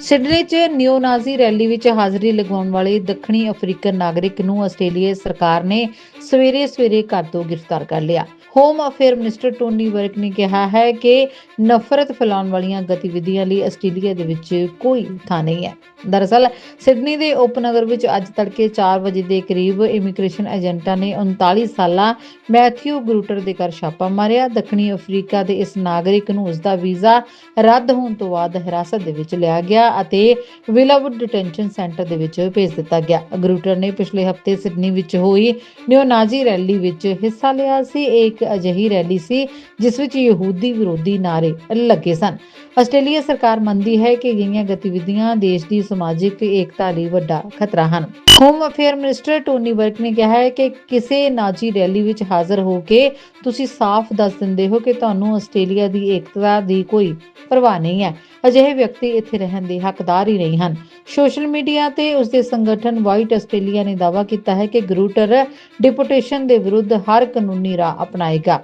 Sydney 'ਚ ਨਿਓਨਾਜ਼ੀ rally ਵਿੱਚ ਹਾਜ਼ਰੀ ਲਗਾਉਣ ਵਾਲੇ ਦੱਖਣੀ ਅਫਰੀਕਨ ਨਾਗਰਿਕ ਨੂੰ ਆਸਟ੍ਰੇਲੀਆ ਸਰਕਾਰ ਨੇ ਸਵੇਰੇ-ਸਵੇਰੇ ਘਰ ਤੋਂ ਗ੍ਰਿਫਤਾਰ ਕਰ ਲਿਆ। Home affair minister Tony Burke ਨੇ ਕਿਹਾ ਹੈ ਕਿ ਨਫ਼ਰਤ ਫੈਲਾਉਣ ਵਾਲੀਆਂ ਗਤੀਵਿਧੀਆਂ ਲਈ ਆਸਟ੍ਰੇਲੀਆ ਦੇ ਵਿੱਚ ਕੋਈ ਥਾਂ ਨਹੀਂ ਹੈ। ਦਰਅਸਲ, ਸਿਡਨੀ ਦੇ ਉਪਨਗਰ ਵਿੱਚ ਅੱਜ ਤੜਕੇ 4 ਵਜੇ ਦੇ ਕਰੀਬ ਇਮੀਗ੍ਰੇਸ਼ਨ ਏਜੰਟਾਂ ਨੇ 39 ਸਾਲਾ ਮੈਥਿਊ ਗਰੂਟਰ ਦੇ ਘਰ ਛਾਪਾ ਮਾਰਿਆ। ਦੱਖਣੀ ਅਫਰੀਕਾ ਦੇ ਇਸ ਨਾਗਰਿਕ ਨੂੰ ਉਸਦਾ ਵੀਜ਼ਾ ਰੱਦ ਹੋਣ ਤੋਂ ਬਾਅਦ ਹਿਰਾਸਤ ਦੇ ਵਿੱਚ ਲਿਆ ਗਿਆ ਅਤੇ ਵਿਲਾਵੁੱਡ ਡਿਟੈਂਸ਼ਨ ਸੈਂਟਰ ਦੇ ਵਿੱਚ ਭੇਜ ਦਿੱਤਾ ਗਿਆ। ਗਰੂਟਰ ਨੇ ਪਿਛਲੇ ਹਫ਼ਤੇ ਸਿਡਨੀ ਵਿੱਚ ਹੋਈ ਨਿਓਨਾਜ਼ੀ ਰੈਲੀ ਵਿੱਚ ਹਿੱਸਾ ਲਿਆ ਸੀ। ਇਹ ਇੱਕ ਅਜਿਹੀ ਰੈਲੀ ਸੀ ਜਿਸ ਵਿੱਚ ਯਹੂਦੀ ਵਿਰੋਧੀ ਨਾਅਰੇ ਲੱਗੇ ਸਨ। ਆਸਟ੍ਰੇਲੀਆ ਸਰਕਾਰ ਮੰਨਦੀ ਹੈ ਕਿ ਅਜਿਹੀਆਂ ਗਤੀਵਿਧੀਆਂ ਦੇਸ਼ ਦੀ ਸਮਾਜਿਕ ਏਕਤਾ ਲਈ ਵੱਡਾ ਖਤਰਾ ਹਨ। Home affair minister Tony Burke ਨੇ ਕਿਹਾ ਹੈ ਕਿ ਕਿਸੇ ਨਾਜ਼ੀ ਰੈਲੀ ਵਿੱਚ ਹਾਜ਼ਰ ਹੋ ਕੇ ਤੁਸੀਂ ਸਾਫ਼ ਦੱਸ ਦਿੰਦੇ ਹੋ ਕਿ ਤੁਹਾਨੂੰ ਆਸਟ੍ਰੇਲੀਆ ਦੀ ਏਕਤਾ ਦੀ ਕੋਈ ਪਰਵਾਹ ਨਹੀਂ ਹੈ। ਅਜਿਹੇ ਵਿਅਕਤੀ ਇੱਥੇ ਰਹਿਣ ਦੇ ਹੱਕਦਾਰ ਹੀ ਨਹੀਂ ਹਨ। ਸੋਸ਼ਲ ਮੀਡੀਆ ਤੇ ਉਸਦੇ ਸੰਗਠਨ ਵਾਈਟ ਆਸਟ੍ਰੇਲੀਆ ਨੇ ਦਾਅਵਾ ਕੀਤਾ ਹੈ ਕਿ ਗਰੂਟਰ ਡਿਪੋਟੇਸ਼ਨ ਦੇ ਵਿਰੁੱਧ ਹਰ ਕਾਨੂੰਨੀ ਰਾਹ ਅਪਣਾਏਗਾ।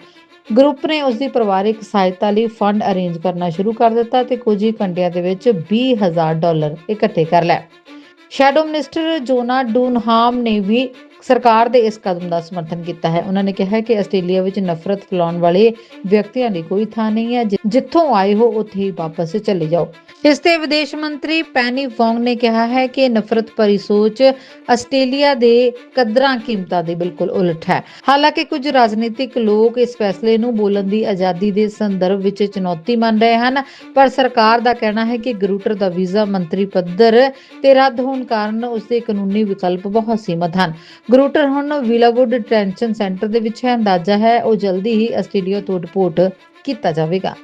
ਗਰੁੱਪ ਨੇ ਉਸਦੀ ਪਰਿਵਾਰਿਕ ਸਹਾਇਤਾ ਲਈ ਫੰਡ ਅਰੇਂਜ ਕਰਨਾ ਸ਼ੁਰੂ ਕਰ ਦਿੱਤਾ ਤੇ ਕੁਝ ਹੀ ਘੰਟਿਆਂ ਦੇ ਵਿੱਚ 20000 ਡਾਲਰ ਇਕੱਠੇ ਕਰ ਲਏ। ਸ਼ੈਡੋ ਮਿਨਿਸਟਰ ਜੋਨਾ ਡੂਨਹਾਮ ਨੇ ਵੀ ਸਰਕਾਰ ਦੇ ਇਸ ਕਦਮ ਦਾ ਸਮਰਥਨ ਕੀਤਾ ਹੈ। ਉਹਨਾਂ ਨੇ ਕਿਹਾ ਕਿ ਆਸਟ੍ਰੇਲੀਆ ਵਿੱਚ ਨਫ਼ਰਤ ਫੈਲਾਉਣ ਵਾਲੇ ਵਿਅਕਤੀਆਂ ਲਈ ਕੋਈ ਥਾਂ ਨਹੀਂ ਹੈ। ਜਿੱਥੋਂ ਆਏ ਹੋ, ਉੱਥੇ ਹੀ ਵਾਪਸ ਚਲੇ ਜਾਓ। ਇਸ ਤੇ ਵਿਦੇਸ਼ ਮੰਤਰੀ ਪੈਨੀ ਵੋਂਗ ਨੇ ਕਿਹਾ ਹੈ ਕਿ ਨਫ਼ਰਤ ਭਰੀ ਸੋਚ ਆਸਟ੍ਰੇਲੀਆ ਦੇ ਕਦਰਾਂ ਕੀਮਤਾਂ ਦੇ ਬਿਲਕੁਲ ਉਲਟ ਹੈ। ਹਾਲਾਂਕਿ ਕੁਝ ਰਾਜਨੀਤਿਕ ਲੋਕ ਇਸ ਫੈਸਲੇ ਨੂੰ ਬੋਲਣ ਦੀ ਆਜ਼ਾਦੀ ਦੇ ਸੰਦਰਭ ਵਿੱਚ ਚੁਣੌਤੀ ਮੰਨ ਰਹੇ ਹਨ, ਪਰ ਸਰਕਾਰ ਦਾ ਕਹਿਣਾ ਹੈ ਕਿ ਗਰੂਟਰ ਦਾ ਵੀਜ਼ਾ ਮੰਤਰੀ ਪੱਧਰ ਤੇ ਰੱਦ ਹੋਣ ਕਾਰਨ ਉਸਦੇ ਕਾਨੂੰਨੀ ਵਿਕਲਪ ਬਹੁਤ ਸੀਮਤ ਹਨ। ਗਰੂਟਰ ਹੁਣ ਵਿਲਾਵੁੱਡ ਡਿਟੈਂਸ਼ਨ ਸੈਂਟਰ ਦੇ ਵਿੱਚ ਹੈ। ਅੰਦਾਜ਼ਾ ਹੈ ਉਹ ਜਲਦੀ ਹੀ ਆਸਟ੍ਰੇਲੀਆ ਤੋਂ ਰਿਪੋਰਟ ਕੀਤਾ ਜਾਵੇਗਾ।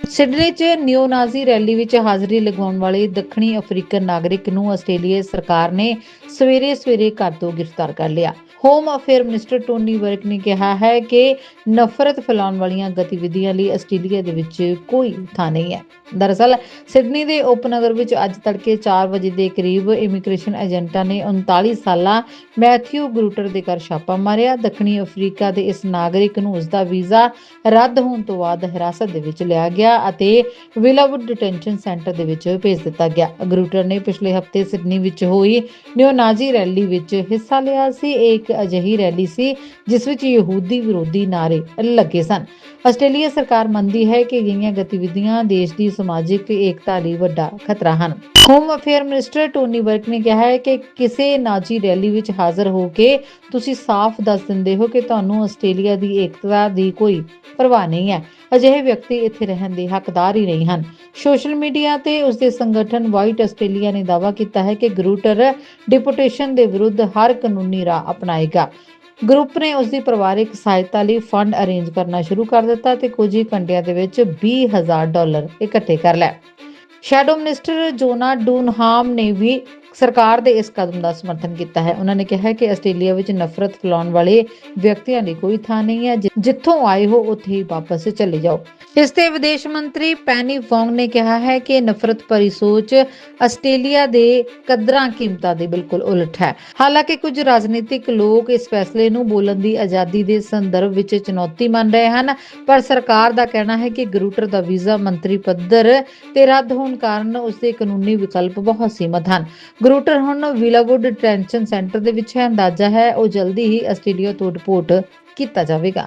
ਸਿਡਨੀ 'ਚ ਨਿਓਨਾਜ਼ੀ ਰੈਲੀ ਵਿੱਚ ਹਾਜ਼ਰੀ ਲਗਾਉਣ ਵਾਲੇ ਦੱਖਣੀ ਅਫਰੀਕਨ ਨਾਗਰਿਕ ਨੂੰ ਆਸਟ੍ਰੇਲੀਆ ਸਰਕਾਰ ਨੇ ਸਵੇਰੇ-ਸਵੇਰੇ ਘਰ ਤੋਂ ਗ੍ਰਿਫਤਾਰ ਕਰ ਲਿਆ। Home affair minister Tony Burke ਨੇ ਕਿਹਾ ਹੈ ਕਿ ਨਫ਼ਰਤ ਫੈਲਾਉਣ ਵਾਲੀਆਂ ਗਤੀਵਿਧੀਆਂ ਲਈ ਆਸਟ੍ਰੇਲੀਆ ਦੇ ਵਿੱਚ ਕੋਈ ਥਾਂ ਨਹੀਂ ਹੈ। ਦਰਅਸਲ, ਸਿਡਨੀ ਦੇ ਉਪਨਗਰ ਵਿੱਚ ਅੱਜ ਤੜਕੇ 4 ਵਜੇ ਦੇ ਕਰੀਬ ਇਮੀਗ੍ਰੇਸ਼ਨ ਏਜੰਟਾਂ ਨੇ 39 ਸਾਲਾ ਮੈਥਿਊ ਗਰੂਟਰ ਦੇ ਘਰ ਛਾਪਾ ਮਾਰਿਆ। ਦੱਖਣੀ ਅਫਰੀਕਾ ਦੇ ਇਸ ਨਾਗਰਿਕ ਨੂੰ ਉਸਦਾ ਵੀਜ਼ਾ ਰੱਦ ਹੋਣ ਤੋਂ ਬਾਅਦ ਹਿਰਾਸਤ ਦੇ ਵਿੱਚ ਲਿਆ ਗਿਆ ਅਤੇ ਵਿਲਾਵੁੱਡ ਡਿਟੈਂਸ਼ਨ ਸੈਂਟਰ ਦੇ ਵਿੱਚ ਭੇਜ ਦਿੱਤਾ ਗਿਆ। ਗਰੂਟਰ ਨੇ ਪਿਛਲੇ ਹਫ਼ਤੇ ਸਿਡਨੀ ਵਿੱਚ ਹੋਈ ਨਿਓਨਾਜ਼ੀ ਰੈਲੀ ਵਿੱਚ ਹਿੱਸਾ ਲਿਆ ਸੀ। ਇਹ ਇੱਕ ਅਜਿਹੀ ਰੈਲੀ ਸੀ ਜਿਸ ਵਿੱਚ ਯਹੂਦੀ ਵਿਰੋਧੀ ਨਾਅਰੇ ਲੱਗੇ ਸਨ। ਆਸਟ੍ਰੇਲੀਆ ਸਰਕਾਰ ਮੰਨਦੀ ਹੈ ਕਿ ਅਜਿਹੀਆਂ ਗਤੀਵਿਧੀਆਂ ਦੇਸ਼ ਦੀ ਸਮਾਜਿਕ ਏਕਤਾ ਲਈ ਵੱਡਾ ਖਤਰਾ ਹਨ। Home affair minister Tony Burke ਨੇ ਕਿਹਾ ਹੈ ਕਿ ਕਿਸੇ ਨਾਜ਼ੀ ਰੈਲੀ ਵਿੱਚ ਹਾਜ਼ਰ ਹੋ ਕੇ ਤੁਸੀਂ ਸਾਫ਼ ਦੱਸ ਦਿੰਦੇ ਹੋ ਕਿ ਤੁਹਾਨੂੰ ਆਸਟ੍ਰੇਲੀਆ ਦੀ ਏਕਤਾ ਦੀ ਕੋਈ ਪਰਵਾਹ ਨਹੀਂ ਹੈ। ਅਜਿਹੇ ਵਿਅਕਤੀ ਇੱਥੇ ਰਹਿਣ ਦੇ ਹੱਕਦਾਰ ਹੀ ਨਹੀਂ ਹਨ। ਸੋਸ਼ਲ ਮੀਡੀਆ ਤੇ ਉਸਦੇ ਸੰਗਠਨ ਵਾਈਟ ਆਸਟ੍ਰੇਲੀਆ ਨੇ ਦਾਅਵਾ ਕੀਤਾ ਹੈ ਕਿ ਗਰੂਟਰ ਡਿਪੋਟੇਸ਼ਨ ਦੇ ਵਿਰੁੱਧ ਹਰ ਕਾਨੂੰਨੀ ਰਾਹ ਅਪਣਾਏਗਾ। ਗਰੁੱਪ ਨੇ ਉਸਦੀ ਪਰਿਵਾਰਿਕ ਸਹਾਇਤਾ ਲਈ ਫੰਡ ਅਰੇਂਜ ਕਰਨਾ ਸ਼ੁਰੂ ਕਰ ਦਿੱਤਾ ਤੇ ਕੁਝ ਹੀ ਘੰਟਿਆਂ ਦੇ ਵਿੱਚ 20000 ਡਾਲਰ ਇਕੱਠੇ ਕਰ ਲਏ। ਸ਼ੈਡੋ ਮਿਨਿਸਟਰ ਜੋਨਾ ਡੂਨਹਾਮ ਨੇ ਵੀ ਸਰਕਾਰ ਦੇ ਇਸ ਕਦਮ ਦਾ ਸਮਰਥਨ ਕੀਤਾ ਹੈ। ਉਹਨਾਂ ਨੇ ਕਿਹਾ ਕਿ ਆਸਟ੍ਰੇਲੀਆ ਵਿੱਚ ਨਫ਼ਰਤ ਫੈਲਾਉਣ ਵਾਲੇ ਵਿਅਕਤੀਆਂ ਲਈ ਕੋਈ ਥਾਂ ਨਹੀਂ ਹੈ। ਜਿੱਥੋਂ ਆਏ ਹੋ, ਉੱਥੇ ਹੀ ਵਾਪਸ ਚਲੇ ਜਾਓ। ਇਸ ਤੇ ਵਿਦੇਸ਼ ਮੰਤਰੀ ਪੈਨੀ ਵੋਂਗ ਨੇ ਕਿਹਾ ਹੈ ਕਿ ਨਫ਼ਰਤ ਭਰੀ ਸੋਚ ਆਸਟ੍ਰੇਲੀਆ ਦੇ ਕਦਰਾਂ ਕੀਮਤਾਂ ਦੇ ਬਿਲਕੁਲ ਉਲਟ ਹੈ। ਹਾਲਾਂਕਿ ਕੁਝ ਰਾਜਨੀਤਿਕ ਲੋਕ ਇਸ ਫੈਸਲੇ ਨੂੰ ਬੋਲਣ ਦੀ ਆਜ਼ਾਦੀ ਦੇ ਸੰਦਰਭ ਵਿੱਚ ਚੁਣੌਤੀ ਮੰਨ ਰਹੇ ਹਨ, ਪਰ ਸਰਕਾਰ ਦਾ ਕਹਿਣਾ ਹੈ ਕਿ ਗਰੂਟਰ ਦਾ ਵੀਜ਼ਾ ਮੰਤਰੀ ਪੱਧਰ ਤੇ ਰੱਦ ਹੋਣ ਕਾਰਨ ਉਸਦੇ ਕਾਨੂੰਨੀ ਵਿਕਲਪ ਬਹੁਤ ਸੀਮਤ ਹਨ। ਗਰੂਟਰ ਹੁਣ ਵਿਲਾਵੁੱਡ ਡਿਟੈਂਸ਼ਨ ਸੈਂਟਰ ਦੇ ਵਿੱਚ ਹੈ। ਅੰਦਾਜ਼ਾ ਹੈ ਉਹ ਜਲਦੀ ਹੀ ਆਸਟ੍ਰੇਲੀਆ ਤੋਂ ਰਿਪੋਰਟ ਕੀਤਾ ਜਾਵੇਗਾ।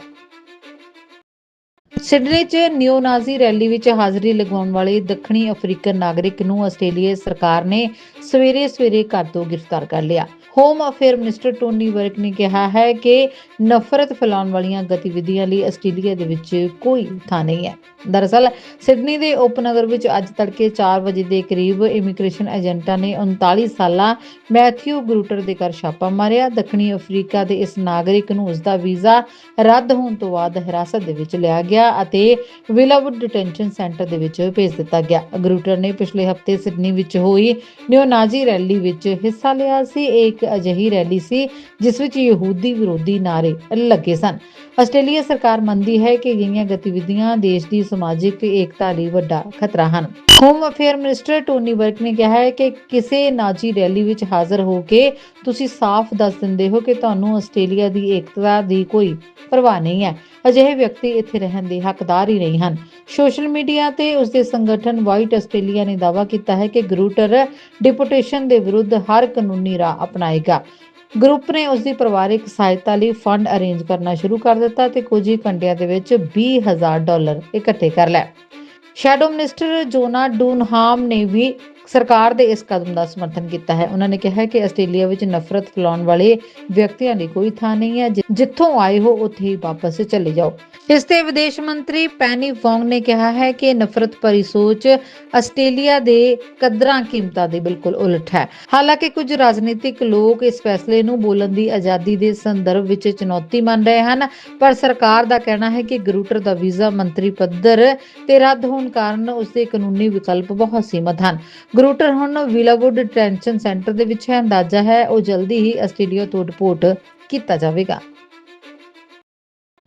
ਸਿਡਨੀ 'ਚ ਨਿਓਨਾਜ਼ੀ ਰੈਲੀ ਵਿੱਚ ਹਾਜ਼ਰੀ ਲਗਾਉਣ ਵਾਲੇ ਦੱਖਣੀ ਅਫਰੀਕਨ ਨਾਗਰਿਕ ਨੂੰ ਆਸਟ੍ਰੇਲੀਆ ਸਰਕਾਰ ਨੇ ਸਵੇਰੇ-ਸਵੇਰੇ ਘਰ ਤੋਂ ਗ੍ਰਿਫਤਾਰ ਕਰ ਲਿਆ। Home affair minister Tony Burke ਨੇ ਕਿਹਾ ਹੈ ਕਿ ਨਫ਼ਰਤ ਫੈਲਾਉਣ ਵਾਲੀਆਂ ਗਤੀਵਿਧੀਆਂ ਲਈ ਆਸਟ੍ਰੇਲੀਆ ਦੇ ਵਿੱਚ ਕੋਈ ਥਾਂ ਨਹੀਂ ਹੈ। ਦਰਅਸਲ, ਸਿਡਨੀ ਦੇ ਉਪਨਗਰ ਵਿੱਚ ਅੱਜ ਤੜਕੇ 4 ਵਜੇ ਦੇ ਕਰੀਬ ਇਮੀਗ੍ਰੇਸ਼ਨ ਏਜੰਟਾਂ ਨੇ 39 ਸਾਲਾ ਮੈਥਿਊ ਗਰੂਟਰ ਦੇ ਘਰ ਛਾਪਾ ਮਾਰਿਆ। ਦੱਖਣੀ ਅਫਰੀਕਾ ਦੇ ਇਸ ਨਾਗਰਿਕ ਨੂੰ ਉਸਦਾ ਵੀਜ਼ਾ ਰੱਦ ਹੋਣ ਤੋਂ ਬਾਅਦ ਹਿਰਾਸਤ ਦੇ ਵਿੱਚ ਲਿਆ ਗਿਆ ਅਤੇ ਵਿਲਾਵੁੱਡ ਡਿਟੈਂਸ਼ਨ ਸੈਂਟਰ ਦੇ ਵਿੱਚ ਭੇਜ ਦਿੱਤਾ ਗਿਆ। ਗਰੂਟਰ ਨੇ ਪਿਛਲੇ ਹਫ਼ਤੇ ਸਿਡਨੀ ਵਿੱਚ ਹੋਈ ਨਿਓਨਾਜ਼ੀ ਰੈਲੀ ਵਿੱਚ ਹਿੱਸਾ ਲਿਆ ਸੀ। ਇਹ ਇੱਕ ਅਜਿਹੀ ਰੈਲੀ ਸੀ, ਜਿਸ ਵਿੱਚ ਯਹੂਦੀ ਵਿਰੋਧੀ ਨਾਅਰੇ ਲੱਗੇ ਸਨ। ਆਸਟ੍ਰੇਲੀਆ ਸਰਕਾਰ ਮੰਨਦੀ ਹੈ ਕਿ ਅਜਿਹੀਆਂ ਗਤੀਵਿਧੀਆਂ ਦੇਸ਼ ਦੀ ਸਮਾਜਿਕ ਏਕਤਾ ਲਈ ਵੱਡਾ ਖਤਰਾ ਹਨ। Home affair minister Tony Burke ਨੇ ਕਿਹਾ ਹੈ ਕਿ ਕਿਸੇ ਨਾਜੀ ਰੈਲੀ ਵਿੱਚ ਹਾਜ਼ਰ ਹੋ ਕੇ ਤੁਸੀਂ ਸਾਫ਼ ਦੱਸ ਦਿੰਦੇ ਹੋ ਕਿ ਤੁਹਾਨੂੰ ਆਸਟ੍ਰੇਲੀਆ ਦੀ ਏਕਤਾ ਦੀ ਕੋਈ ਪਰਵਾਹ ਨਹੀਂ ਹੈ ਅਜਿਹੇ ਵਿਅਕਤੀ ਇੱਥੇ ਰਹਿਣ ਦੇ ਹੱਕਦਾਰ ਹੀ ਨਹੀਂ ਹਨ ਸੋਸ਼ਲ ਮੀਡੀਆ ਤੇ ਉਸ ਦੇ ਸੰਗਠਨ ਵਾਈਟ ਆਸਟ੍ਰੇਲੀਆ ਨੇ ਦਾਅਵਾ ਕੀਤਾ ਹੈ ਕਿ ਗਰੂਟਰ ਡਿਪੋਟੇਸ਼ਨ ਦੇ ਵਿਰੁੱਧ ਹਰ ਕਾਨੂੰਨੀ ਰਾਹ ਅਪਣਾਏ ਅਪਣਾਏਗਾ ਗਰੁੱਪ ਨੇ ਉਸ ਦੀ ਪਰਿਵਾਰਕ ਸਹਾਇਤਾ ਲਈ ਫੰਡ ਅਰੇਂਜ ਕਰਨਾ ਸ਼ੁਰੂ ਕਰ ਦਿੱਤਾ ਤੇ ਕੁਝ ਹੀ ਘੰਟਿਆਂ ਦੇ ਵਿੱਚ 20000 ਡਾਲਰ ਇਕੱਠੇ ਕਰ ਲਏ। ਸ਼ੈਡੋ ਮਿਨਿਸਟਰ ਜੋਨਾ ਡੂਨਹਾਮ ਨੇ ਵੀ ਸਰਕਾਰ ਦੇ ਇਸ ਕਦਮ ਦਾ ਸਮਰਥਨ ਕੀਤਾ ਹੈ। ਉਹਨਾਂ ਨੇ ਕਿਹਾ ਕਿ ਆਸਟ੍ਰੇਲੀਆ ਵਿੱਚ ਨਫ਼ਰਤ ਫੈਲਾਉਣ ਵਾਲੇ ਵਿਅਕਤੀਆਂ ਲਈ ਕੋਈ ਥਾਂ ਨਹੀਂ ਹੈ। ਜਿੱਥੋਂ ਆਏ ਹੋ, ਉੱਥੇ ਹੀ ਵਾਪਸ ਚਲੇ ਜਾਓ। ਇਸ ਤੇ ਵਿਦੇਸ਼ ਮੰਤਰੀ ਪੈਨੀ ਵੋਂਗ ਨੇ ਕਿਹਾ ਹੈ ਕਿ ਨਫ਼ਰਤ ਭਰੀ ਸੋਚ ਆਸਟ੍ਰੇਲੀਆ ਦੇ ਕਦਰਾਂ ਕੀਮਤਾਂ ਦੇ ਬਿਲਕੁਲ ਉਲਟ ਹੈ। ਹਾਲਾਂਕਿ ਕੁਝ ਰਾਜਨੀਤਿਕ ਲੋਕ ਇਸ ਫੈਸਲੇ ਨੂੰ ਬੋਲਣ ਦੀ ਆਜ਼ਾਦੀ ਦੇ ਸੰਦਰਭ ਵਿੱਚ ਚੁਣੌਤੀ ਮੰਨ ਰਹੇ ਹਨ, ਪਰ ਸਰਕਾਰ ਦਾ ਕਹਿਣਾ ਹੈ ਕਿ ਗਰੂਟਰ ਦਾ ਵੀਜ਼ਾ ਮੰਤਰੀ ਪੱਧਰ ਤੇ ਰੱਦ ਹੋਣ ਕਾਰਨ ਉਸ ਦੇ ਕਾਨੂੰਨੀ ਵਿਕਲਪ ਬਹੁਤ ਸੀਮਤ ਹਨ। ਗਰੂਟਰ ਹੁਣ ਵਿਲਾਵੁੱਡ ਡਿਟੈਂਸ਼ਨ ਸੈਂਟਰ ਦੇ ਵਿੱਚ ਹੈ ਅੰਦਾਜ਼ਾ ਹੈ, ਉਹ ਜਲਦੀ ਹੀ ਆਸਟ੍ਰੇਲੀਆ ਤੋਂ ਰਿਪੋਰਟ ਕੀਤਾ ਜਾਵੇਗਾ।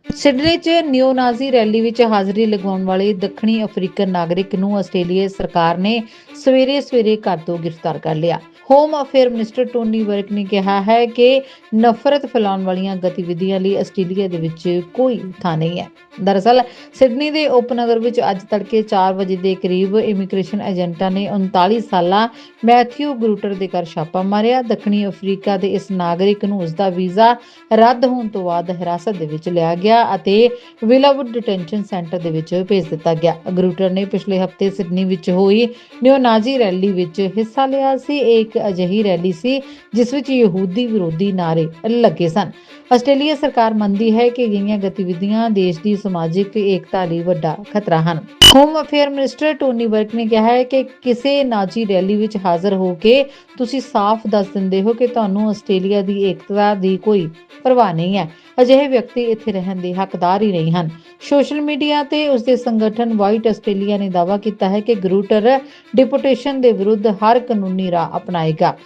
ਸਿਡਨੀ 'ਚ ਨਿਓਨਾਜ਼ੀ ਰੈਲੀ ਵਿੱਚ ਹਾਜ਼ਰੀ ਲਗਾਉਣ ਵਾਲੇ ਦੱਖਣੀ ਅਫਰੀਕਨ ਨਾਗਰਿਕ ਨੂੰ ਆਸਟ੍ਰੇਲੀਆ ਸਰਕਾਰ ਨੇ ਸਵੇਰੇ ਸਵੇਰੇ ਘਰ ਤੋਂ ਗ੍ਰਿਫਤਾਰ ਕਰ ਲਿਆ। Home affair minister Tony Burke ਨੇ ਕਿਹਾ ਹੈ ਕਿ ਨਫ਼ਰਤ ਫੈਲਾਉਣ ਵਾਲੀਆਂ ਗਤੀਵਿਧੀਆਂ ਲਈ ਆਸਟ੍ਰੇਲੀਆ ਦੇ ਵਿੱਚ ਕੋਈ ਥਾਂ ਨਹੀਂ ਹੈ। ਦਰਅਸਲ, ਸਿਡਨੀ ਦੇ ਉਪਨਗਰ ਵਿੱਚ ਅੱਜ ਤੜਕੇ 4 ਵਜੇ ਦੇ ਕਰੀਬ ਇਮੀਗ੍ਰੇਸ਼ਨ ਏਜੰਟਾਂ ਨੇ 39 ਸਾਲਾ ਮੈਥਿਊ ਗਰੂਟਰ ਦੇ ਘਰ ਛਾਪਾ ਮਾਰਿਆ। ਦੱਖਣੀ ਅਫਰੀਕਾ ਦੇ ਇਸ ਨਾਗਰਿਕ ਨੂੰ ਉਸ ਦਾ ਵੀਜ਼ਾ ਰੱਦ ਹੋਣ ਤੋਂ ਬਾਅਦ ਹਿਰਾਸਤ ਦੇ ਵਿੱਚ ਲਿਆ ਗਿਆ। ਅਤੇ ਵਿਲਾਵੁੱਡ ਡਿਟੈਂਸ਼ਨ ਸੈਂਟਰ ਦੇ ਵਿੱਚ ਭੇਜ ਦਿੱਤਾ ਗਿਆ। ਗਰੂਟਰ ਨੇ ਪਿਛਲੇ ਹਫ਼ਤੇ ਸਿਡਨੀ ਵਿੱਚ ਹੋਈ ਨਿਓਨਾਜ਼ੀ ਰੈਲੀ ਵਿੱਚ ਹਿੱਸਾ ਲਿਆ ਸੀ। ਇਹ ਇੱਕ ਅਜਿਹੀ ਰੈਲੀ ਸੀ ਜਿਸ ਵਿੱਚ ਯਹੂਦੀ ਵਿਰੋਧੀ ਨਾਅਰੇ ਲੱਗੇ ਸਨ। ਆਸਟ੍ਰੇਲੀਆ ਸਰਕਾਰ ਮੰਨਦੀ ਹੈ ਕਿ ਅਜਿਹੀਆਂ ਗਤੀਵਿਧੀਆਂ ਦੇਸ਼ ਦੀ ਸਮਾਜਿਕ ਏਕਤਾ ਲਈ ਵੱਡਾ ਖਤਰਾ ਹਨ। Home affair minister Tony Burke ਨੇ ਕਿਹਾ ਹੈ ਕਿ ਕਿਸੇ ਨਾਜੀ ਰੈਲੀ ਵਿੱਚ ਹਾਜ਼ਰ ਹੋ ਕੇ ਤੁਸੀਂ ਸਾਫ਼ ਦੱਸ ਦਿੰਦੇ ਹੋ ਕਿ ਤੁਹਾਨੂੰ ਆਸਟ੍ਰੇਲੀਆ ਦੀ ਏਕਤਾ ਦੀ ਕੋਈ ਪਰਵਾਹ ਨਹੀਂ ਹੈ। ਅਜਿਹੇ ਵਿਅਕਤੀ ਇੱਥੇ ਰਹਿਣ ਦੇ ਹੱਕਦਾਰ ਹੀ ਨਹੀਂ ਹਨ। ਸੋਸ਼ਲ ਮੀਡੀਆ ਤੇ ਉਸ ਦੇ ਸੰਗਠਨ ਵਾਈਟ ਆਸਟ੍ਰੇਲੀਆ ਨੇ ਦਾਅਵਾ ਕੀਤਾ ਹੈ ਕਿ ਗਰੂਟਰ ਡਿਪੋਟੇਸ਼ਨ ਦੇ ਵਿਰੁੱਧ ਹਰ ਕਾਨੂੰਨੀ ਰਾਹ ਅਪਣਾਏਗਾ।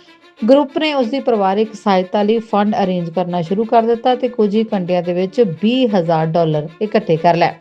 ਗਰੁੱਪ ਨੇ ਉਸ ਦੀ ਪਰਿਵਾਰਕ ਸਹਾਇਤਾ ਲਈ ਫੰਡ ਅਰੇਂਜ ਕਰਨਾ ਸ਼ੁਰੂ ਕਰ ਦਿੱਤਾ ਤੇ ਕੁਝ ਹੀ ਘੰਟਿਆਂ ਦੇ ਵਿੱਚ 20000 ਡਾਲਰ ਇਕੱਠੇ ਕਰ ਲਏ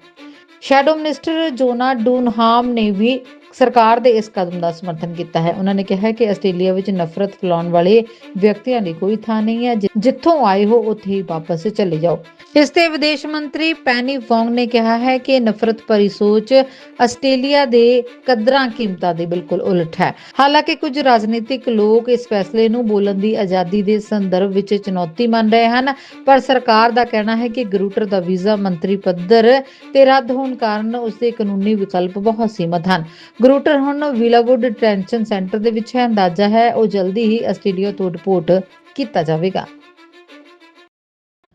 ਸ਼ੈਡੋ ਮਿਨਿਸਟਰ ਜੋਨਾ ਡੂਨਹਾਮ ਨੇ ਵੀ ਸਰਕਾਰ ਦੇ ਇਸ ਕਦਮ ਦਾ ਸਮਰਥਨ ਕੀਤਾ ਹੈ। ਉਹਨਾਂ ਨੇ ਕਿਹਾ ਕਿ ਆਸਟ੍ਰੇਲੀਆ ਵਿੱਚ ਨਫ਼ਰਤ ਫੈਲਾਉਣ ਵਾਲੇ ਵਿਅਕਤੀਆਂ ਲਈ ਕੋਈ ਥਾਂ ਨਹੀਂ ਹੈ। ਜਿੱਥੋਂ ਆਏ ਹੋ, ਉੱਥੇ ਹੀ ਵਾਪਸ ਚਲੇ ਜਾਓ। ਇਸ ਤੇ ਵਿਦੇਸ਼ ਮੰਤਰੀ ਪੈਨੀ ਵੋਂਗ ਨੇ ਕਿਹਾ ਹੈ ਕਿ ਨਫ਼ਰਤ ਭਰੀ ਸੋਚ ਆਸਟ੍ਰੇਲੀਆ ਦੇ ਕਦਰਾਂ ਕੀਮਤਾਂ ਦੇ ਬਿਲਕੁਲ ਉਲਟ ਹੈ। ਹਾਲਾਂਕਿ ਕੁਝ ਰਾਜਨੀਤਿਕ ਲੋਕ ਇਸ ਫੈਸਲੇ ਨੂੰ ਬੋਲਣ ਦੀ ਆਜ਼ਾਦੀ ਦੇ ਸੰਦਰਭ ਵਿੱਚ ਚੁਣੌਤੀ ਮੰਨ ਰਹੇ ਹਨ, ਪਰ ਸਰਕਾਰ ਦਾ ਕਹਿਣਾ ਹੈ ਕਿ ਗਰੂਟਰ ਦਾ ਵੀਜ਼ਾ ਮੰਤਰੀ ਪੱਧਰ ਤੇ ਰੱਦ ਹੋਣ ਕਾਰਨ ਉਸ ਦੇ ਕਾਨੂੰਨੀ ਵਿਕਲਪ ਬਹੁਤ ਸੀਮਤ ਹਨ। ਗਰੂਟਰ ਹੁਣ ਵਿਲਾਵੁੱਡ ਡਿਟੈਂਸ਼ਨ ਸੈਂਟਰ ਦੇ ਵਿੱਚ ਹੈ। ਅੰਦਾਜ਼ਾ ਹੈ ਉਹ ਜਲਦੀ ਹੀ ਆਸਟ੍ਰੇਲੀਆ ਤੋਂ ਰਿਪੋਰਟ ਕੀਤਾ ਜਾਵੇਗਾ।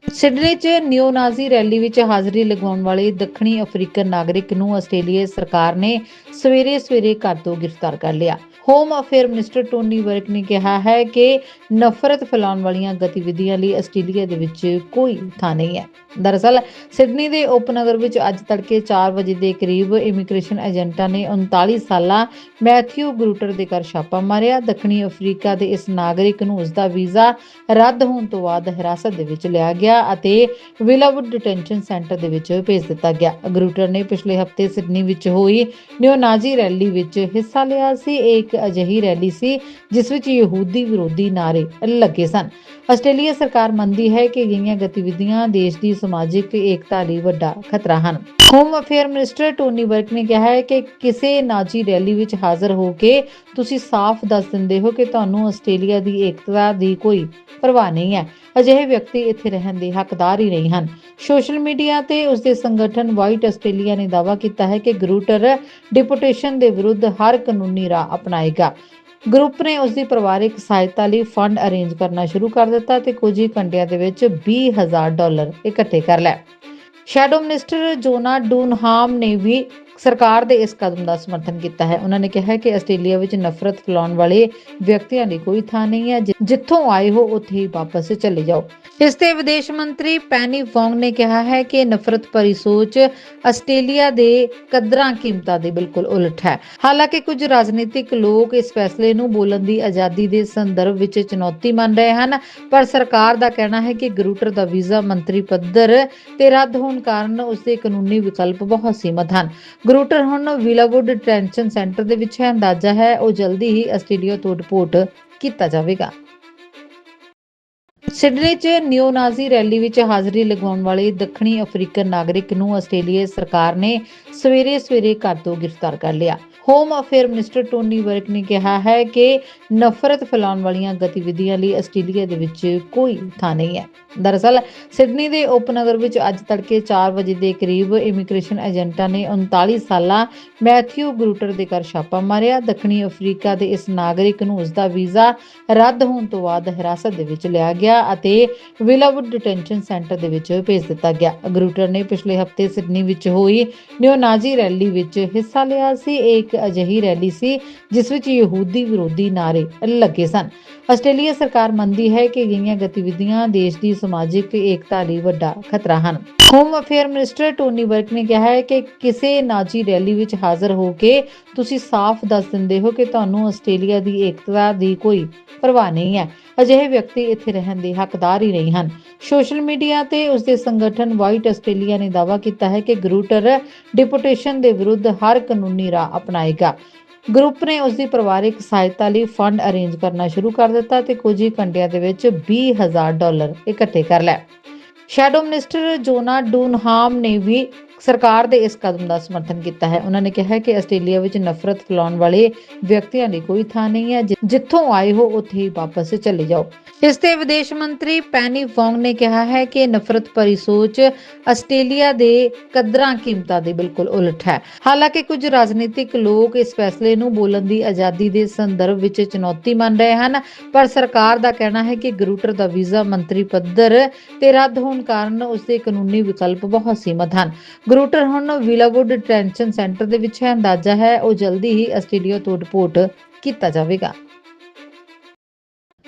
ਸਿਡਨੀ 'ਚ ਨਿਓਨਾਜ਼ੀ ਰੈਲੀ ਵਿੱਚ ਹਾਜ਼ਰੀ ਲਗਾਉਣ ਵਾਲੇ ਦੱਖਣੀ ਅਫਰੀਕਨ ਨਾਗਰਿਕ ਨੂੰ ਆਸਟ੍ਰੇਲੀਆ ਸਰਕਾਰ ਨੇ ਸਵੇਰੇ ਸਵੇਰੇ ਘਰ ਤੋਂ ਗ੍ਰਿਫਤਾਰ ਕਰ ਲਿਆ। Home affair minister Tony Burke ਨੇ ਕਿਹਾ ਹੈ ਕਿ ਨਫ਼ਰਤ ਫੈਲਾਉਣ ਵਾਲੀਆਂ ਗਤੀਵਿਧੀਆਂ ਲਈ ਆਸਟ੍ਰੇਲੀਆ ਦੇ ਵਿੱਚ ਕੋਈ ਥਾਂ ਨਹੀਂ ਹੈ। ਦਰਅਸਲ, ਸਿਡਨੀ ਦੇ ਉਪਨਗਰ ਵਿੱਚ ਅੱਜ ਤੜਕੇ 4 ਵਜੇ ਦੇ ਕਰੀਬ ਇਮੀਗ੍ਰੇਸ਼ਨ ਏਜੰਟਾਂ ਨੇ 39 ਸਾਲਾ ਮੈਥਿਊ ਗਰੂਟਰ ਦੇ ਘਰ ਛਾਪਾ ਮਾਰਿਆ। ਦੱਖਣੀ ਅਫਰੀਕਾ ਦੇ ਇਸ ਨਾਗਰਿਕ ਨੂੰ ਉਸ ਦਾ ਵੀਜ਼ਾ ਰੱਦ ਹੋਣ ਤੋਂ ਬਾਅਦ ਹਿਰਾਸਤ ਦੇ ਵਿੱਚ ਲਿਆ ਗਿਆ ਅਤੇ ਵਿਲਾਵੁੱਡ ਡਿਟੈਂਸ਼ਨ ਸੈਂਟਰ ਦੇ ਵਿੱਚ ਭੇਜ ਦਿੱਤਾ ਗਿਆ। ਗਰੂਟਰ ਨੇ ਪਿਛਲੇ ਹਫ਼ਤੇ ਸਿਡਨੀ ਵਿੱਚ ਹੋਈ ਨਿਓਨਾਜ਼ੀ ਰੈਲੀ ਵਿੱਚ ਹਿੱਸਾ ਲਿਆ ਸੀ। ਇਹ ਇੱਕ ਅਜਿਹੀ ਰੈਲੀ ਸੀ, ਜਿਸ ਵਿੱਚ ਯਹੂਦੀ ਵਿਰੋਧੀ ਨਾਰੇ ਲੱਗੇ ਸਨ। ਆਸਟ੍ਰੇਲੀਆ ਸਰਕਾਰ ਮੰਨਦੀ ਹੈ ਕਿ ਅਜਿਹੀਆਂ ਗਤੀਵਿਧੀਆਂ ਦੇਸ਼ ਦੀ ਸਮਾਜਿਕ ਏਕਤਾ ਲਈ ਵੱਡਾ ਖਤਰਾ ਹਨ। Home affair minister Tony Burke ਨੇ ਕਿਹਾ ਹੈ ਕਿ ਕਿਸੇ ਨਾਜੀ ਰੈਲੀ ਵਿੱਚ ਹਾਜ਼ਰ ਹੋ ਕੇ ਤੁਸੀਂ ਸਾਫ਼ ਦੱਸ ਦਿੰਦੇ ਹੋ ਕਿ ਤੁਹਾਨੂੰ ਆਸਟ੍ਰੇਲੀਆ ਦੀ ਏਕਤਾ ਦੀ ਕੋਈ ਪਰਵਾਹ ਨਹੀਂ ਹੈ। ਅਜਿਹੇ ਵਿਅਕਤੀ ਇੱਥੇ ਰਹਿਣ ਦੇ ਹੱਕਦਾਰ ਹੀ ਨਹੀਂ ਹਨ। ਸੋਸ਼ਲ ਮੀਡੀਆ ਤੇ ਉਸ ਦੇ ਸੰਗਠਨ ਵਾਈਟ ਆਸਟ੍ਰੇਲੀਆ ਨੇ ਦਾਅਵਾ ਕੀਤਾ ਹੈ ਕਿ ਗਰੂਟਰ ਡਿਪੋਟੇਸ਼ਨ ਦੇ ਵਿਰੁੱਧ ਹਰ ਕਾਨੂੰਨੀ ਰਾਹ ਅਪਣਾਏ ਅਪਣਾਏਗਾ ਗਰੁੱਪ ਨੇ ਉਸ ਦੀ ਪਰਿਵਾਰਕ ਸਹਾਇਤਾ ਲਈ ਫੰਡ ਅਰੇਂਜ ਕਰਨਾ ਸ਼ੁਰੂ ਕਰ ਦਿੱਤਾ ਤੇ ਕੁਝ ਹੀ ਘੰਟਿਆਂ ਦੇ ਵਿੱਚ 20000 ਡਾਲਰ ਇਕੱਠੇ ਕਰ ਲਏ। ਸ਼ੈਡੋ ਮਿਨਿਸਟਰ ਜੋਨਾ ਡੂਨਹਾਮ ਨੇ ਵੀ ਸਰਕਾਰ ਦੇ ਇਸ ਕਦਮ ਦਾ ਸਮਰਥਨ ਕੀਤਾ ਹੈ। ਉਹਨਾਂ ਨੇ ਕਿਹਾ ਕਿ ਆਸਟ੍ਰੇਲੀਆ ਵਿੱਚ ਨਫ਼ਰਤ ਫੈਲਾਉਣ ਵਾਲੇ ਵਿਅਕਤੀਆਂ ਲਈ ਕੋਈ ਥਾਂ ਨਹੀਂ ਹੈ। ਜਿੱਥੋਂ ਆਏ ਹੋ, ਉੱਥੇ ਹੀ ਵਾਪਸ ਚਲੇ ਜਾਓ। ਇਸ ਤੇ ਵਿਦੇਸ਼ ਮੰਤਰੀ ਪੈਨੀ ਵੋਂਗ ਨੇ ਕਿਹਾ ਹੈ ਕਿ ਨਫ਼ਰਤ ਭਰੀ ਸੋਚ ਆਸਟ੍ਰੇਲੀਆ ਦੇ ਕਦਰਾਂ ਕੀਮਤਾਂ ਦੇ ਬਿਲਕੁਲ ਉਲਟ ਹੈ। ਹਾਲਾਂਕਿ ਕੁਝ ਰਾਜਨੀਤਿਕ ਲੋਕ ਇਸ ਫੈਸਲੇ ਨੂੰ ਬੋਲਣ ਦੀ ਆਜ਼ਾਦੀ ਦੇ ਸੰਦਰਭ ਵਿੱਚ ਚੁਣੌਤੀ ਮੰਨ ਰਹੇ ਹਨ, ਪਰ ਸਰਕਾਰ ਦਾ ਕਹਿਣਾ ਹੈ ਕਿ ਗਰੂਟਰ ਦਾ ਵੀਜ਼ਾ ਮੰਤਰੀ ਪੱਧਰ ਤੇ ਰੱਦ ਹੋਣ ਕਾਰਨ ਉਸ ਦੇ ਕਾਨੂੰਨੀ ਵਿਕਲਪ ਬਹੁਤ ਸੀਮਤ ਹਨ। ਗਰੂਟਰ ਹੁਣ ਵਿਲਾਵੁੱਡ ਡਿਟੈਂਸ਼ਨ ਸੈਂਟਰ ਦੇ ਵਿੱਚ ਹੈ ਅੰਦਾਜ਼ਾ ਹੈ, ਉਹ ਜਲਦੀ ਹੀ ਆਸਟ੍ਰੇਲੀਆ ਤੋਂ ਰਿਪੋਰਟ ਕੀਤਾ ਜਾਵੇਗਾ। ਸਿਡਨੀ 'ਚ ਨਿਓਨਾਜ਼ੀ ਰੈਲੀ ਵਿੱਚ ਹਾਜ਼ਰੀ ਲਗਾਉਣ ਵਾਲੇ ਦੱਖਣੀ ਅਫਰੀਕਨ ਨਾਗਰਿਕ ਨੂੰ ਆਸਟ੍ਰੇਲੀਆ ਸਰਕਾਰ ਨੇ ਸਵੇਰੇ-ਸਵੇਰੇ ਘਰ ਤੋਂ ਗ੍ਰਿਫਤਾਰ ਕਰ ਲਿਆ। Home affair minister Tony Burke ਨੇ ਕਿਹਾ ਹੈ ਕਿ ਨਫ਼ਰਤ ਫੈਲਾਉਣ ਵਾਲੀਆਂ ਗਤੀਵਿਧੀਆਂ ਲਈ ਆਸਟ੍ਰੇਲੀਆ ਦੇ ਵਿੱਚ ਕੋਈ ਥਾਂ ਨਹੀਂ ਹੈ। ਦਰਅਸਲ, ਸਿਡਨੀ ਦੇ ਉਪਨਗਰ ਵਿੱਚ ਅੱਜ ਤੜਕੇ 4 ਵਜੇ ਦੇ ਕਰੀਬ ਇਮੀਗ੍ਰੇਸ਼ਨ ਏਜੰਟਾਂ ਨੇ 39 ਸਾਲਾ ਮੈਥਿਊ ਗਰੂਟਰ ਦੇ ਘਰ ਛਾਪਾ ਮਾਰਿਆ। ਦੱਖਣੀ ਅਫਰੀਕਾ ਦੇ ਇਸ ਨਾਗਰਿਕ ਨੂੰ ਉਸ ਦਾ ਵੀਜ਼ਾ ਰੱਦ ਹੋਣ ਤੋਂ ਬਾਅਦ ਹਿਰਾਸਤ ਦੇ ਵਿੱਚ ਲਿਆ ਗਿਆ। ਅਤੇ ਵਿਲਾਵੁੱਡ ਡਿਟੈਂਸ਼ਨ ਸੈਂਟਰ ਦੇ ਵਿੱਚ ਭੇਜ ਦਿੱਤਾ ਗਿਆ। ਗਰੂਟਰ ਨੇ ਪਿਛਲੇ ਹਫ਼ਤੇ ਸਿਡਨੀ ਵਿੱਚ ਹੋਈ ਨਿਓਨਾਜ਼ੀ ਰੈਲੀ ਵਿੱਚ ਹਿੱਸਾ ਲਿਆ ਸੀ। ਇਹ ਇੱਕ ਅਜਿਹੀ ਰੈਲੀ ਸੀ ਜਿਸ ਵਿੱਚ ਯਹੂਦੀ ਵਿਰੋਧੀ ਨਾਅਰੇ ਲੱਗੇ ਸਨ। ਆਸਟ੍ਰੇਲੀਆ ਸਰਕਾਰ ਮੰਨਦੀ ਹੈ ਕਿ ਅਜਿਹੀਆਂ ਗਤੀਵਿਧੀਆਂ ਦੇਸ਼ ਦੀ ਸਮਾਜਿਕ ਏਕਤਾ ਲਈ ਵੱਡਾ ਖਤਰਾ ਹਨ। Home affair minister Tony Burke ਨੇ ਕਿਹਾ ਹੈ ਕਿ ਕਿਸੇ ਨਾਜੀ ਰੈਲੀ ਵਿੱਚ ਹਾਜ਼ਰ ਹੋ ਕੇ ਤੁਸੀਂ ਸਾਫ਼ ਦੱਸ ਦਿੰਦੇ ਹੋ ਕਿ ਤੁਹਾਨੂੰ ਆਸਟ੍ਰੇਲੀਆ ਦੀ ਏਕਤਾ ਦੀ ਕੋਈ ਪਰਵਾਹ ਨਹੀਂ ਹੈ। ਅਜਿਹੇ ਵਿਅਕਤੀ ਇੱਥੇ ਰਹਿਣ ਦੇ ਹੱਕਦਾਰ ਹੀ ਨਹੀਂ ਹਨ। ਸੋਸ਼ਲ ਮੀਡੀਆ ਤੇ ਉਸ ਦੇ ਸੰਗਠਨ ਵਾਈਟ ਆਸਟ੍ਰੇਲੀਆ ਨੇ ਦਾਅਵਾ ਕੀਤਾ ਹੈ ਕਿ ਗਰੂਟਰ ਡਿਪੋਟੇਸ਼ਨ ਦੇ ਵਿਰੁੱਧ ਹਰ ਕਾਨੂੰਨੀ ਰਾਹ ਅਪਣਾਏਗਾ। ਗਰੁੱਪ ਨੇ ਉਸ ਦੀ ਪਰਿਵਾਰਕ ਸਹਾਇਤਾ ਲਈ ਫੰਡ ਅਰੇਂਜ ਕਰਨਾ ਸ਼ੁਰੂ ਕਰ ਦਿੱਤਾ ਤੇ ਕੁਝ ਹੀ ਘੰਟਿਆਂ ਦੇ ਵਿੱਚ 20000 ਡਾਲਰ ਇਕੱਠੇ ਕਰ ਲਏ ਸ਼ੈਡੋ ਮਿਨਿਸਟਰ ਜੋਨਾ ਡੂਨਹਾਮ ਨੇ ਵੀ ਸਰਕਾਰ ਦੇ ਇਸ ਕਦਮ ਦਾ ਸਮਰਥਨ ਕੀਤਾ ਹੈ। ਉਹਨਾਂ ਨੇ ਕਿਹਾ ਕਿ ਆਸਟ੍ਰੇਲੀਆ ਵਿੱਚ ਨਫ਼ਰਤ ਫੈਲਾਉਣ ਵਾਲੇ ਵਿਅਕਤੀਆਂ ਲਈ ਕੋਈ ਥਾਂ ਨਹੀਂ ਹੈ। ਜਿੱਥੋਂ ਆਏ ਹੋ, ਉੱਥੇ ਹੀ ਵਾਪਸ ਚਲੇ ਜਾਓ। ਇਸ ਤੇ ਵਿਦੇਸ਼ ਮੰਤਰੀ ਪੈਨੀ ਵੋਂਗ ਨੇ ਕਿਹਾ ਹੈ ਕਿ ਨਫ਼ਰਤ ਭਰੀ ਸੋਚ ਆਸਟ੍ਰੇਲੀਆ ਦੇ ਕਦਰਾਂ ਕੀਮਤਾਂ ਦੇ ਬਿਲਕੁਲ ਉਲਟ ਹੈ। ਹਾਲਾਂਕਿ ਕੁਝ ਰਾਜਨੀਤਿਕ ਲੋਕ ਇਸ ਫੈਸਲੇ ਨੂੰ ਬੋਲਣ ਦੀ ਆਜ਼ਾਦੀ ਦੇ ਸੰਦਰਭ ਵਿੱਚ ਚੁਣੌਤੀ ਮੰਨ ਰਹੇ ਹਨ। ਪਰ ਸਰਕਾਰ ਦਾ ਕਹਿਣਾ ਹੈ ਕਿ ਗਰੂਟਰ ਦਾ ਵੀਜ਼ਾ ਮੰਤਰੀ ਪੱਧਰ ਤੇ ਰੱਦ ਹੋਣ ਕਾਰਨ ਉਸ ਦੇ ਕਾਨੂੰਨੀ ਵਿਕਲਪ ਬਹੁਤ ਸੀਮਤ ਹਨ। ਗਰੂਟਰ ਹੁਣ ਵਿਲਾਵੁੱਡ ਡਿਟੈਂਸ਼ਨ ਸੈਂਟਰ ਦੇ ਵਿੱਚ ਹੈ। ਅੰਦਾਜ਼ਾ ਹੈ ਉਹ ਜਲਦੀ ਹੀ ਆਸਟ੍ਰੇਲੀਆ ਤੋਂ ਰਿਪੋਰਟ ਕੀਤਾ ਜਾਵੇਗਾ।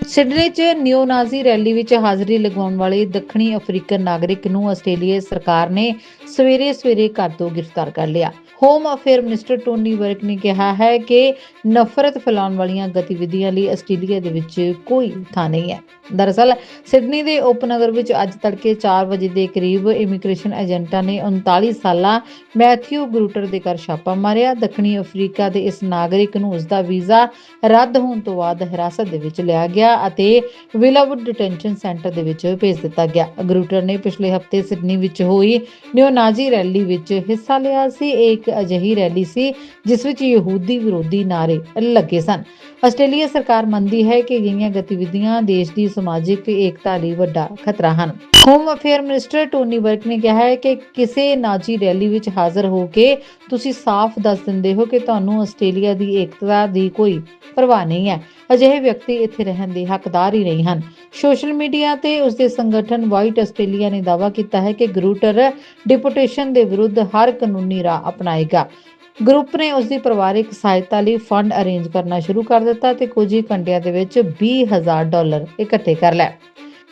ਸਿਡਨੀ 'ਚ ਨਿਓਨਾਜ਼ੀ ਰੈਲੀ ਵਿੱਚ ਹਾਜ਼ਰੀ ਲਗਾਉਣ ਵਾਲੇ ਦੱਖਣੀ ਅਫਰੀਕਨ ਨਾਗਰਿਕ ਨੂੰ ਆਸਟ੍ਰੇਲੀਆ ਸਰਕਾਰ ਨੇ ਸਵੇਰੇ-ਸਵੇਰੇ ਘਰ ਤੋਂ ਗ੍ਰਿਫਤਾਰ ਕਰ ਲਿਆ। Home affair minister Tony Burke ਨੇ ਕਿਹਾ ਹੈ ਕਿ ਨਫ਼ਰਤ ਫੈਲਾਉਣ ਵਾਲੀਆਂ ਗਤੀਵਿਧੀਆਂ ਲਈ ਆਸਟ੍ਰੇਲੀਆ ਦੇ ਵਿੱਚ ਕੋਈ ਥਾਂ ਨਹੀਂ ਹੈ। ਦਰਅਸਲ, ਸਿਡਨੀ ਦੇ ਉਪਨਗਰ ਵਿੱਚ ਅੱਜ ਤੜਕੇ 4 ਵਜੇ ਦੇ ਕਰੀਬ ਇਮੀਗ੍ਰੇਸ਼ਨ ਏਜੰਟਾਂ ਨੇ 39 ਸਾਲਾ ਮੈਥਿਊ ਗਰੂਟਰ ਦੇ ਘਰ ਛਾਪਾ ਮਾਰਿਆ। ਦੱਖਣੀ ਅਫਰੀਕਾ ਦੇ ਇਸ ਨਾਗਰਿਕ ਨੂੰ ਉਸ ਦਾ ਵੀਜ਼ਾ ਰੱਦ ਹੋਣ ਤੋਂ ਬਾਅਦ ਹਿਰਾਸਤ ਦੇ ਵਿੱਚ ਲਿਆ ਗਿਆ ਅਤੇ ਵਿਲਾਵੁੱਡ ਡਿਟੈਂਸ਼ਨ ਸੈਂਟਰ ਦੇ ਵਿੱਚ ਭੇਜ ਦਿੱਤਾ ਗਿਆ। ਗਰੂਟਰ ਨੇ ਪਿਛਲੇ ਹਫ਼ਤੇ ਸਿਡਨੀ ਵਿੱਚ ਹੋਈ ਨਿਓਨਾਜ਼ੀ ਰੈਲੀ ਵਿੱਚ ਹਿੱਸਾ ਲਿਆ ਸੀ। ਇਹ ਇੱਕ ਅਜਿਹੀ ਰੈਲੀ ਸੀ ਜਿਸ ਵਿੱਚ ਯਹੂਦੀ ਵਿਰੋਧੀ ਨਾਰੇ ਲੱਗੇ ਸਨ। ਆਸਟ੍ਰੇਲੀਆ ਸਰਕਾਰ ਮੰਨਦੀ ਹੈ ਕਿ ਅਜਿਹੀਆਂ ਗਤੀਵਿਧੀਆਂ ਦੇਸ਼ ਦੀ ਸਮਾਜਿਕ ਏਕਤਾ ਲਈ ਵੱਡਾ ਖਤਰਾ ਹਨ। Home affair minister Tony Burke ਨੇ ਕਿਹਾ ਹੈ ਕਿ ਕਿਸੇ ਨਾਜੀ ਰੈਲੀ ਵਿੱਚ ਹਾਜ਼ਰ ਹੋ ਕੇ ਤੁਸੀਂ ਸਾਫ਼ ਦੱਸ ਦਿੰਦੇ ਹੋ ਕਿ ਤੁਹਾਨੂੰ ਆਸਟ੍ਰੇਲੀਆ ਦੀ ਏਕਤਾ ਦੀ ਕੋਈ ਪਰਵਾਹ ਨਹੀਂ ਹੈ। ਅਜਿਹੇ ਵਿਅਕਤੀ ਇੱਥੇ ਰਹਿਣ ਦੇ ਹੱਕਦਾਰ ਹੀ ਨਹੀਂ ਹਨ। ਸੋਸ਼ਲ ਮੀਡੀਆ ਤੇ ਉਸ ਦੇ ਸੰਗਠਨ ਵਾਈਟ ਆਸਟ੍ਰੇਲੀਆ ਨੇ ਦਾਅਵਾ ਕੀਤਾ ਹੈ ਕਿ ਗਰੂਟਰ ਡਿਪੋਟੇਸ਼ਨ ਦੇ ਵਿਰੁੱਧ ਹਰ ਕਾਨੂੰਨੀ ਰਾਹ ਅਪਣਾਏਗਾ। ਗਰੁੱਪ ਨੇ ਉਸ ਦੀ ਪਰਿਵਾਰਕ ਸਹਾਇਤਾ ਲਈ ਫੰਡ ਅਰੇਂਜ ਕਰਨਾ ਸ਼ੁਰੂ ਕਰ ਦਿੱਤਾ ਤੇ ਕੁਝ ਹੀ ਘੰਟਿਆਂ ਦੇ ਵਿੱਚ 20000 ਡਾਲਰ ਇਕੱਠੇ ਕਰ ਲਏ।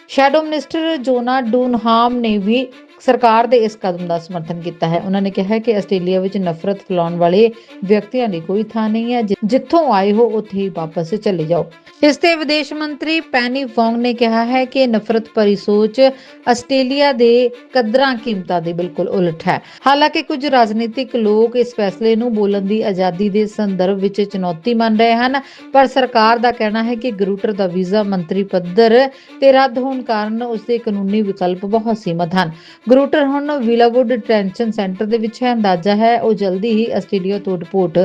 ਸ਼ੈਡੋ ਮਿਨਿਸਟਰ ਜੋਨਾ ਡੂਨਹਾਮ ਨੇ ਵੀ ਸਰਕਾਰ ਦੇ ਇਸ ਕਦਮ ਦਾ ਸਮਰਥਨ ਕੀਤਾ ਹੈ। ਉਹਨਾਂ ਨੇ ਕਿਹਾ ਕਿ ਆਸਟ੍ਰੇਲੀਆ ਵਿੱਚ ਨਫ਼ਰਤ ਫੈਲਾਉਣ ਵਾਲੇ ਵਿਅਕਤੀਆਂ ਲਈ ਕੋਈ ਥਾਂ ਨਹੀਂ ਹੈ। ਜਿੱਥੋਂ ਆਏ ਹੋ, ਉੱਥੇ ਹੀ ਵਾਪਸ ਚਲੇ ਜਾਓ। ਇਸ ਤੇ ਵਿਦੇਸ਼ ਮੰਤਰੀ ਪੈਨੀ ਵੋਂਗ ਨੇ ਕਿਹਾ ਹੈ ਕਿ ਨਫ਼ਰਤ ਭਰੀ ਸੋਚ ਆਸਟ੍ਰੇਲੀਆ ਦੇ ਕਦਰਾਂ ਕੀਮਤਾਂ ਦੇ ਬਿਲਕੁਲ ਉਲਟ ਹੈ। ਹਾਲਾਂਕਿ ਕੁਝ ਰਾਜਨੀਤਿਕ ਲੋਕ ਇਸ ਫੈਸਲੇ ਨੂੰ ਬੋਲਣ ਦੀ ਆਜ਼ਾਦੀ ਦੇ ਸੰਦਰਭ ਵਿੱਚ ਚੁਣੌਤੀ ਮੰਨ ਰਹੇ ਹਨ, ਪਰ ਸਰਕਾਰ ਦਾ ਕਹਿਣਾ ਹੈ ਕਿ ਗਰੂਟਰ ਦਾ ਵੀਜ਼ਾ ਮੰਤਰੀ ਪੱਧਰ ਤੇ ਰੱਦ ਹੋਣ ਕਾਰਨ ਉਸ ਦੇ ਕਾਨੂੰਨੀ ਵਿਕਲਪ ਬਹੁਤ ਸੀਮਤ ਹਨ। ਗਰੂਟਰ ਹੁਣ ਵਿਲਾਵੁੱਡ ਡਿਟੈਂਸ਼ਨ ਸੈਂਟਰ ਦੇ ਵਿੱਚ ਹੈ, ਅੰਦਾਜ਼ਾ ਹੈ ਉਹ ਜਲਦੀ ਹੀ ਆਸਟ੍ਰੇਲੀਆ ਤੋਂ ਰਿਪੋਰਟ